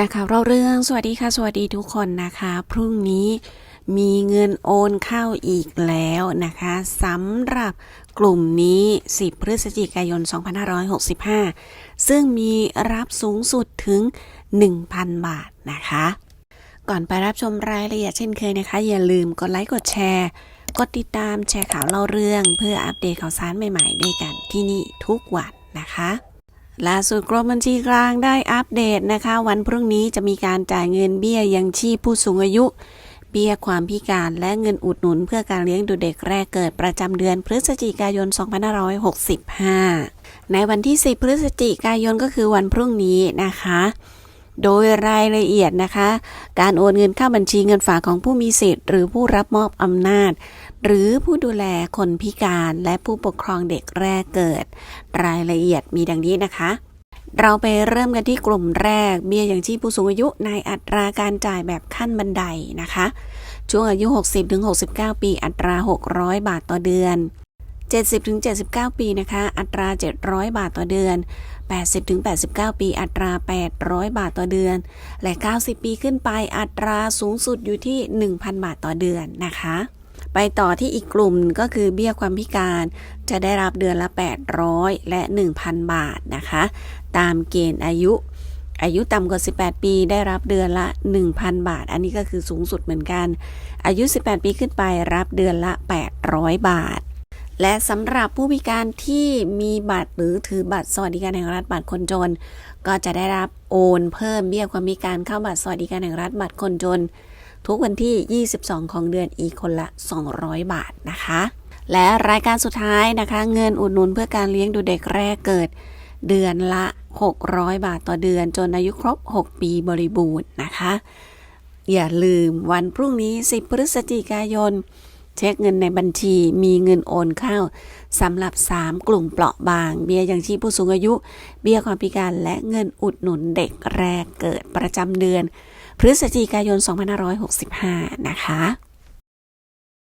จากข่าวเราเรื่องสวัสดีค่ะ สวัสดีทุกคนนะคะ พรุ่งนี้มีเงินโอนเข้าอีกแล้วนะคะสำหรับกลุ่มนี้ 10 พฤศจิกายน 2565 ซึ่งมีรับสูงสุดถึง 1,000 บาทนะคะ ก่อนไปรับชมรายละเอียดเช่นเคยนะคะ อย่าลืมกดไลค์กดแชร์ กดติดตามแชร์ข่าวเล่าเรื่อง เพื่ออัปเดตข่าวสารใหม่ๆด้วยกันที่นี่ทุกวันนะคะ ล่าสุดกรมบัญชีกลางได้อัปเดตนะคะ วันพรุ่งนี้จะมีการจ่ายเงินเบี้ยยังชีพผู้สูงอายุ เบี้ยความพิการและเงินอุดหนุนเพื่อการเลี้ยงดูเด็กแรกเกิดประจำเดือนพฤศจิกายน 2565 ในวันที่ 10 พฤศจิกายนก็คือวันพรุ่งนี้นะคะ โดยรายละเอียดนะคะ การโอนเงินเข้าบัญชีเงินฝากของผู้มีสิทธิ์หรือผู้รับมอบอำนาจ หรือผู้ดูแลคนพิการและผู้ปกครองเด็กแรกเกิด รายละเอียดมีดังนี้นะคะ เราไปเริ่มกันที่กลุ่มแรก เบี้ยยังชีพผู้สูงอายุในอัตราการจ่ายแบบขั้นบันไดนะคะ ช่วงอายุ 60-69 ปีอัตรา 600 บาทต่อเดือน 70-79 ปีนะคะ อัตรา 700 บาทต่อเดือน 80-89 ปีอัตรา 800 บาทต่อเดือน และ 90 ปีขึ้นไปอัตราสูงสุดอยู่ที่ 1,000 บาทต่อเดือนนะคะ ไปต่อที่อีกกลุ่มก็คือเบี้ยความพิการจะได้รับเดือนละ 800 และ 1,000 บาทนะคะ ตามเกณฑ์อายุ อายุต่ำกว่า 18 ปีได้รับเดือนละ 1,000 บาท อันนี้ก็คือสูงสุดเหมือนกัน อายุ 18 ปีขึ้นไปรับเดือนละ 800 บาท และสำหรับผู้พิการที่มีบัตรหรือถือบัตรสวัสดิการแห่งรัฐบัตรคนจน ก็จะได้รับโอนเพิ่มเบี้ยความพิการเข้าบัตรสวัสดิการแห่งรัฐบัตรคนจน ทุกวันที่ 22 ของเดือนอีกคนละ 200 บาทนะคะ และรายการสุดท้ายนะคะ เงินอุดหนุนเพื่อการเลี้ยงดูเด็กแรกเกิด เดือนละ 600 บาทต่อเดือน จนอายุครบ 6 ปีบริบูรณ์นะคะ อย่าลืมวันพรุ่งนี้ 10 พฤศจิกายนเช็คเงินในบัญชีมีเงินโอนเข้าสำหรับ 3 กลุ่มเปราะบาง เบี้ยยังชีพผู้สูงอายุ เบี้ยความพิการและเงินอุดหนุนเด็กแรกเกิดประจำเดือน พฤศจิกายน 2565 นะคะ